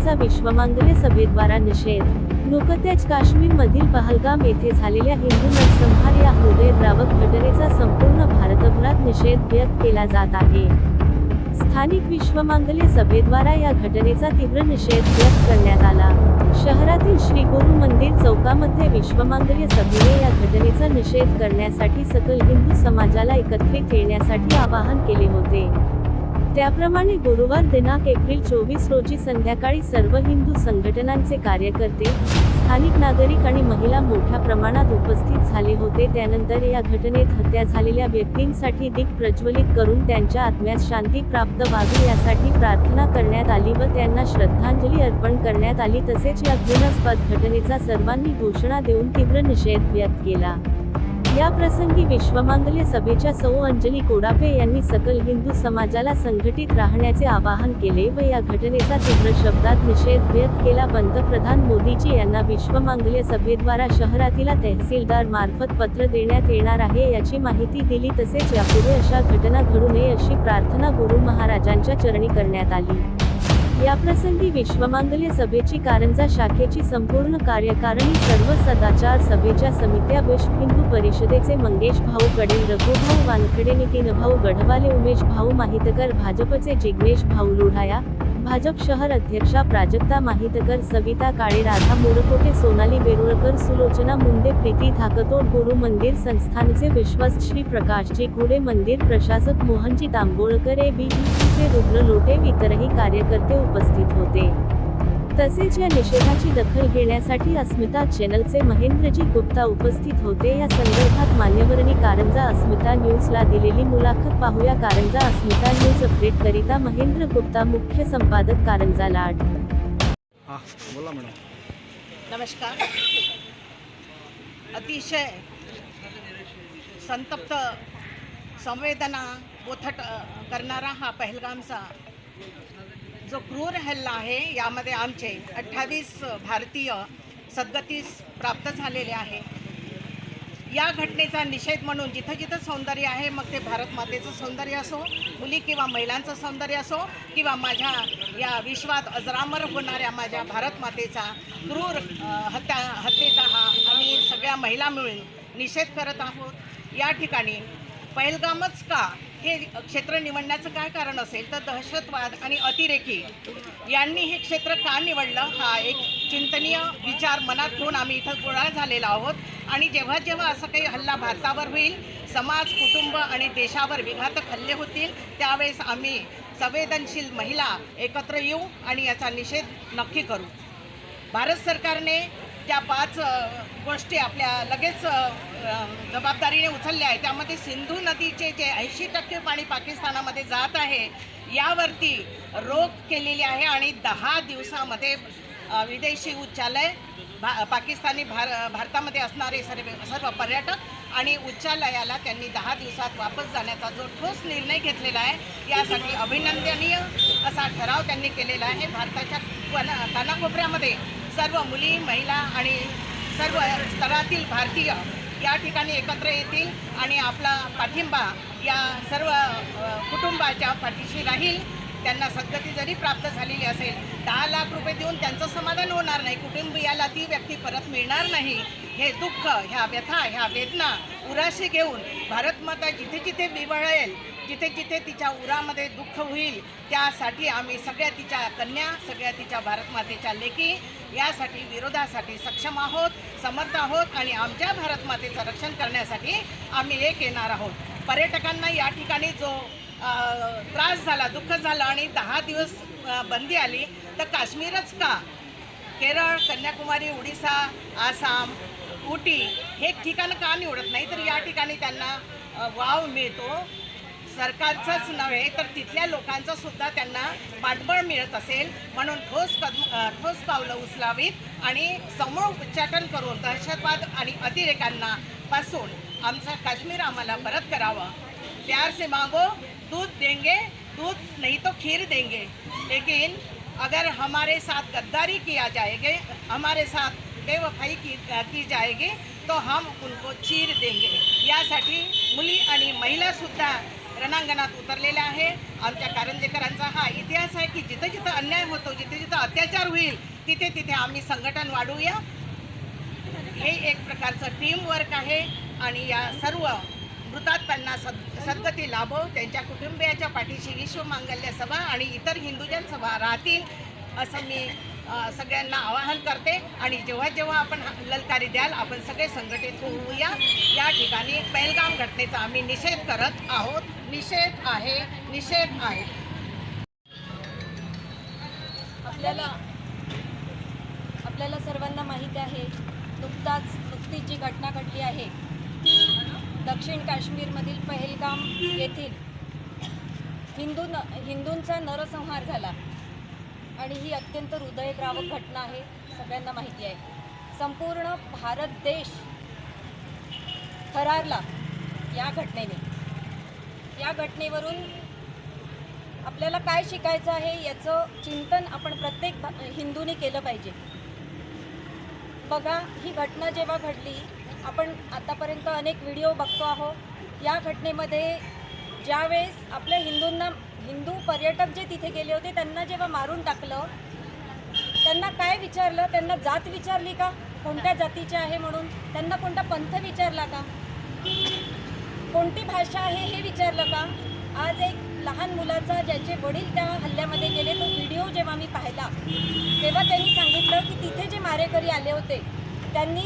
घटनेचा विश्वमांगल्य सभेद्वारा निषेध. नुकत्याच काश्मीरमधील पहलगाम येथे झालेल्या हिंदू नरसंहार या हृदयद्रावक घटनेचा संपूर्ण भारतभरात निषेध व्यक्त केला जात आहे. स्थानिक विश्वमांगल्य सभेद्वारा या घटनेचा तीव्र निषेध व्यक्त करण्यात आला. शहरातील श्री गुरु मंदिर चौकामध्ये विश्वमांगल्य सभेने या घटनेचा निषेध करण्यासाठी सकल हिंदू समाजाला एकत्रित येण्यासाठी आवाहन केले होते. त्याप्रमाणे गुरुवार दिनांक एप्रिल चोवीस रोजी संध्याकाळी सर्व हिंदू संघटनांचे कार्यकर्ते स्थानिक नागरिक आणि महिला मोठ्या प्रमाणात उपस्थित झाले होते. त्यानंतर या घटनेत हत्या झालेल्या व्यक्तींसाठी दीप प्रज्वलित करून त्यांच्या आत्म्यास शांती प्राप्त व्हावी यासाठी प्रार्थना करण्यात आली व त्यांना श्रद्धांजली अर्पण करण्यात आली. तसेच या घृणास्पद घटनेचा सर्वांनी घोषणा देऊन तीव्र निषेध व्यक्त केला. या प्रसंगी विश्वमांगल्य सभेच्या सौ अंजली कोडापे यांनी सकल हिंदू समाजाला संघटित राहण्याचे आवाहन केले व या घटनेचा तीव्र शब्दात निषेध व्यक्त केला. पंतप्रधान मोदीजी यांना विश्वमांगल्य सभेद्वारा शहरातील तहसीलदार मार्फत पत्र देण्यात येणार आहे याची माहिती दिली तसेच यापुढे अशा घटना घडू नये अशी प्रार्थना गुरु महाराजांच्या चरणी करण्यात आली. याप्रसंगी विश्वमांगल्य सभेची कारंजा शाखेची संपूर्ण कार्यकारणी सर्व सदाचार सभेच्या समित्या विश्व हिंदू परिषदेचे मंगेश भाऊ कडेल रघुभाऊ वानखडे नितीन भाऊ गढवाले उमेश भाऊ माहितकर भाजपचे जिग्नेश भाऊ लोढाया भाजप शहर अध्यक्षा प्राजक्ता माहितकर सविता काळे राधा मोरकोटे सोनाली बेरुळकर सुलोचना मुंडे प्रीती धाकतोड गुरु मंदिर संस्थानचे विश्वास श्री प्रकाशजी घोडे मंदिर प्रशासक मोहनजी तांबोळकर ए बी चे रुग्ण लोटे इतरही कार्यकर्ते उपस्थित होते. तसेच या निषेधाची दखल घेण्यासाठी अस्मिता चॅनलचे महेंद्रजी गुप्ता उपस्थित होते. या संदर्भात मान्यवरांनी कारंजा अस्मिता न्यूजला दिलेली मुलाखत पाहूया. कारंजा अस्मिता न्यूज अपडेट करिता महेंद्र गुप्ता मुख्य संपादक कारंजा लाड हां बोला मॅडम. नमस्कार. अतिशय संतप्त संवेदना बोथट करणारा हा पहलगामचा जो क्रूर हल्ला आहे यामध्ये आमचे अठ्ठावीस भारतीय सद्गतीस प्राप्त झालेले आहे. या घटनेचा निषेध म्हणून जिथं जिथं सौंदर्य आहे मग ते भारत मातेचं सौंदर्य असो मुली किंवा महिलांचं सौंदर्य असो किंवा माझ्या या विश्वात अजरामर होणाऱ्या माझ्या भारत मातेचा क्रूर हत्या हत्येचा हा आम्ही सगळ्या महिला मिळून निषेध करत आहोत. या ठिकाणी पहिलगामच का हे क्षेत्र निवडण्याचं काय कारण असेल तर दहशतवाद आणि अतिरेकी यांनी हे क्षेत्र का निवडलं? हा एक चिंतनीय विचार मनात घेऊन आम्ही इथं गोळा झालेला आहोत. आणि जेव्हा जेव्हा असं काही हल्ला भारतावर होईल समाज कुटुंब आणि देशावर विघातक हल्ले होतील त्यावेळेस आम्ही संवेदनशील महिला एकत्र येऊ आणि याचा निषेध नक्की करू. भारत सरकारने त्या पाच गोष्टी आपल्या लगेच जबाबदारीने उचलल्या आहे. त्यामध्ये सिंधू नदीचे जे ऐंशी टक्के पाणी पाकिस्तानामध्ये जात आहे यावरती रोख केलेली आहे आणि दहा दिवसामध्ये विदेशी उच्चालय भा पाकिस्तानी भार भारतामध्ये असणारे सर्व सर्व पर्यटक आणि उच्चालयाला त्यांनी दहा दिवसात वापस जाण्याचा जो ठोस निर्णय घेतलेला आहे यासाठी अभिनंदनीय असा ठराव त्यांनी केलेला आहे. भारताच्या कना कानाकोपऱ्यामध्ये सर्व मुली महिला आणि सर्व स्तरातील भारतीय या ठिकाणी एकत्र येतील आणि आपला पाठिंबा या सर्व कुटुंबाच्या पाठीशी राहील. त्यांना सद्गती जरी प्राप्त झालेली असेल दहा लाख रुपये देऊन त्यांचं समाधान होणार नाही कुटुंबियाला ती व्यक्ती परत मिळणार नाही. हे दुःख ह्या व्यथा ह्या वेदना उराशी घेऊन भारतमाता जिथे जिथे विवळेल जिथे जिथे तिच्या उरामध्ये दुःख होईल त्यासाठी आम्ही सगळ्या तिच्या कन्या सगळ्या तिच्या भारतमातेच्या लेखी यासाठी विरोधासाठी सक्षम आहोत. समर्थ आहोत आणि आमच्या भारत मातेचं रक्षण करण्यासाठी आम्ही एक येणार आहोत. पर्यटकांना या ठिकाणी जो त्रास झाला दुःख झालं आणि दहा दिवस बंदी आली तर काश्मीरच का? केरळ कन्याकुमारी उडीसा आसाम उटी हे ठिकाणं का निवडत नाही? तर या ठिकाणी त्यांना वाव मिळतो. सरकारचंच नव्हे तर तिथल्या लोकांचं सुद्धा त्यांना पाठबळ मिळत असेल म्हणून ठोस कदम ठोस पावलं उचलावीत आणि समूळ उच्चाटन करून दहशतवाद आणि अतिरेकांना पासून आमचा काश्मीर आम्हाला परत करावा. प्यार से मागो दूध देंगे दूध नहीं तो खीर देंगे. लेकिन अगर हमारे साथ गद्दारी किया जाएगे हमारे साथ बेवफाई की की जाएगी तो हम उनको चीर देंगे. यासाठी मुली आणि महिलासुद्धा रणांगणात उतरलेल्या आहे. आमच्या कारंजेकरांचा हा इतिहास आहे की जिथं जिथं अन्याय होतो जिथे जिथं अत्याचार होईल तिथे तिथे आम्ही संघटन वाढवूया हे एक प्रकारचं टीमवर्क आहे आणि या सर्व मृतात्म्यांना सद सद्गती लाभो. त्यांच्या कुटुंबियाच्या पाठीशी विश्वमांगल्य सभा आणि इतर हिंदुजन सभा राहतील असं मी सगळ्यांना आवाहन करते. आणि जेव्हा जेव्हा आपण ललकारी द्याल आपण सगळे संघटित होऊया. या ठिकाणी पैलगाम घटनेचा आम्ही निषेध करत आहोत. निषेध आहे निषेध आहे. आपल्याला आपल्याला सर्वांना माहीत आहे नुकताच नुकतीच जी घटना घडली आहे. दक्षिण काश्मीरमधील पहलगाम येथील हिंदू न हिंदूंचा नरसंहार झाला. आणि ही अत्यंत हृदयद्रावक घटना आहे सगळ्यांना माहिती आहे. संपूर्ण भारत देश थरारला या घटनेने. या घटनेवरून आपल्याला काय शिकायचं आहे याचं चिंतन आपण प्रत्येक हिंदूने केलं पाहिजे. बघा ही घटना जेव्हा घडली आपण आतापर्यंत अनेक व्हिडिओ बघतो आहोत. या घटनेमध्ये ज्यावेळेस आपल्या हिंदूंना हिंदू पर्यटक जे तिथे गेले होते त्यांना जेव्हा मारून टाकलं त्यांना काय विचारलं? त्यांना जात विचारली का? कोणत्या जातीचे आहे म्हणून? त्यांना कोणता पंथ विचारला का? कोणती भाषा आहे हे विचारलं का? आज एक लहान मुलाचा ज्याचे वडील त्या हल्ल्यामध्ये गेले तो व्हिडिओ जेव्हा मी पाहिला तेव्हा त्यांनी सांगितलं की तिथे जे मारेकरी आले होते त्यांनी